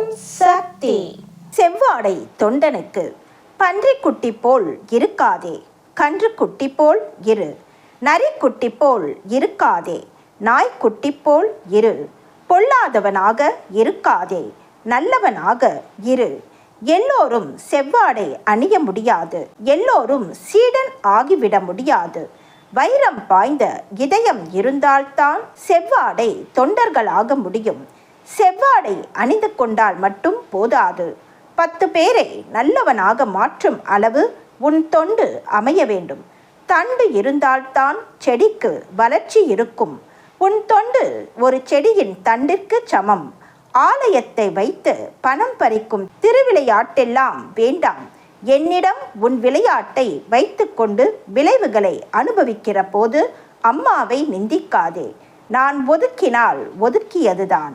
ஓம் சக்தி. செவ்வாடை தொண்டனுக்கு பன்றிக்குட்டி போல் இருக்காதே கன்றுக்குட்டி போல் இரு. நரிக்குட்டி போல் இருக்காதே நாய்க்குட்டி போல் இரு. பொல்லாதவனாக இருக்காதே நல்லவனாக இரு. எல்லோரும் செவ்வாடை அணிய முடியாது எல்லோரும் சீடன் ஆகிவிட முடியாது. வைரம் பாய்ந்த இதயம் இருந்தால்தான் செவ்வாடை தொண்டர்களாக முடியும். செவ்வாடை அணிந்து கொண்டால் மட்டும் போதாது. பத்து பேரை நல்லவனாக மாற்றும் அளவு உன் தொண்டு அமைய வேண்டும். தண்டு இருந்தால்தான் செடிக்கு வளர்ச்சி இருக்கும். உன் தொண்டு ஒரு செடியின் தண்டிற்கு சமம். ஆலயத்தை வைத்து பணம் பறிக்கும் திருவிளையாட்டெல்லாம் வேண்டாம். என்னிடம் உன் விளையாட்டை வைத்துக்கொண்டு விளைவுகளை அனுபவிக்கிற போது அம்மாவை நிந்திக்காதே. நான் ஒதுக்கினால் ஒதுக்கியதுதான்.